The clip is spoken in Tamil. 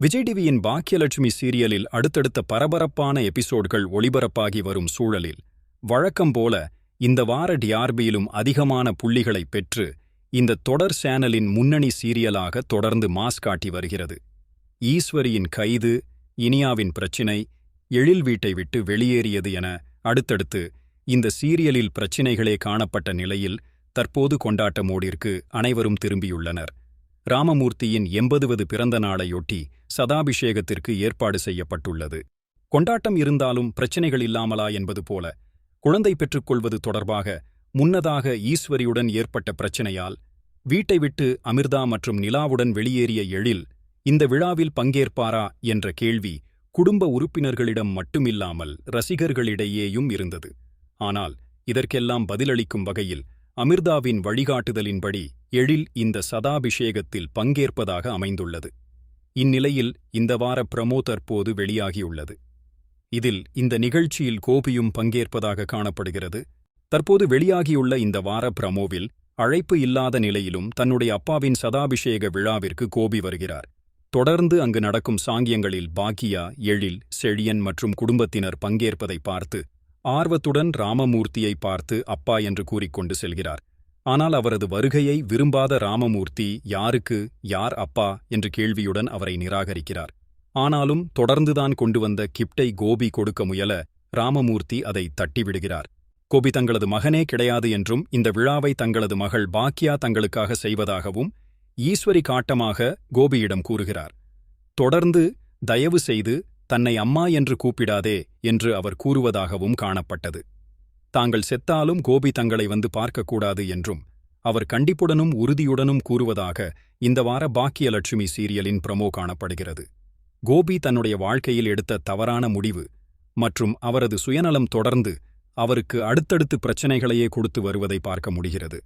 விஜய் டிவியின் பாக்கியலட்சுமி சீரியலில் அடுத்தடுத்த பரபரப்பான எபிசோட்கள் ஒளிபரப்பாகி வரும் சூழலில் வழக்கம் போல இந்த வார டிஆர்பியிலும் அதிகமான புள்ளிகளை பெற்று இந்த தொடர் சேனலின் முன்னணி சீரியலாக தொடர்ந்து மாஸ் காட்டி வருகிறது. ஈஸ்வரியின் கைது இனியாவின் பிரச்சினை எழில் வீட்டை விட்டு வெளியேறியது என அடுத்தடுத்து இந்த சீரியலில் பிரச்சினைகளே காணப்பட்ட நிலையில் தற்போது கொண்டாட்ட மோடிற்கு அனைவரும் திரும்பியுள்ளனர். ராமமூர்த்தியின் எண்பதுவது பிறந்த நாளையொட்டி சதாபிஷேகத்திற்கு ஏற்பாடு செய்யப்பட்டுள்ளது. கொண்டாட்டம் இருந்தாலும் பிரச்சினைகள் இல்லாமலா என்பது போல குழந்தை பெற்றுக்கொள்வது தொடர்பாக முன்னதாக ஈஸ்வரியுடன் ஏற்பட்ட பிரச்சினையால் வீட்டை விட்டு அமிர்தா மற்றும் நிலாவுடன் வெளியேறிய எழில் இந்த விழாவில் பங்கேற்பாரா என்ற கேள்வி குடும்ப உறுப்பினர்களிடம் மட்டுமில்லாமல் ரசிகர்களிடையேயும் இருந்தது. ஆனால் இதற்கெல்லாம் பதிலளிக்கும் வகையில் அமிர்தாவின் வழிகாட்டுதலின்படி எழில் இந்த சதாபிஷேகத்தில் பங்கேற்பதாக அமைந்துள்ளது. இந்நிலையில் இந்த வார பிரமோ தற்போது வெளியாகியுள்ளது. இதில் இந்த நிகழ்ச்சியில் கோபியும் பங்கேற்பதாக காணப்படுகிறது. தற்போது வெளியாகியுள்ள இந்த வார பிரமோவில் அழைப்பு இல்லாத நிலையிலும் தன்னுடைய அப்பாவின் சதாபிஷேக விழாவிற்கு கோபி வருகிறார். தொடர்ந்து அங்கு நடக்கும் சாங்கியங்களில் பாக்கியா எழில் செழியன் மற்றும் குடும்பத்தினர் பங்கேற்பதை பார்த்து ஆர்வத்துடன் ராமமூர்த்தியை பார்த்து அப்பா என்று கூறிக்கொண்டு செல்கிறார். ஆனால் அவரது வருகையை விரும்பாத ராமமூர்த்தி யாருக்கு? யார் அப்பா? என்று கேள்வியுடன் அவரை நிராகரிக்கிறார். ஆனாலும் தொடர்ந்துதான் கொண்டு வந்த கிப்டை கோபி கொடுக்க முயல ராமமூர்த்தி அதை தட்டிவிடுகிறார். கோபி தங்களது மகனே கிடையாது என்றும் இந்த விழாவை தங்களது மகள் பாக்கியா தங்களுக்காக செய்வதாகவும் ஈஸ்வரி காட்டமாக கோபியிடம் கூறுகிறார். தொடர்ந்து தயவு செய்து தன்னை அம்மா என்று கூப்பிடாதே என்று அவர் கூறுவதாகவும் காணப்பட்டது. தாங்கள் செத்தாலும் கோபி தங்களை வந்து பார்க்கக்கூடாது என்றும் அவர் கண்டிப்புடனும் உறுதியுடனும் கூறுவதாக இந்த வார பாக்கியலட்சுமி சீரியலின் பிரமோ காணப்படுகிறது. கோபி தன்னுடைய வாழ்க்கையில் எடுத்த தவறான முடிவு மற்றும் அவரது சுயநலம் தொடர்ந்து அவருக்கு அடுத்தடுத்து பிரச்சனைகளையே கொடுத்து வருவதை பார்க்க முடிகிறது.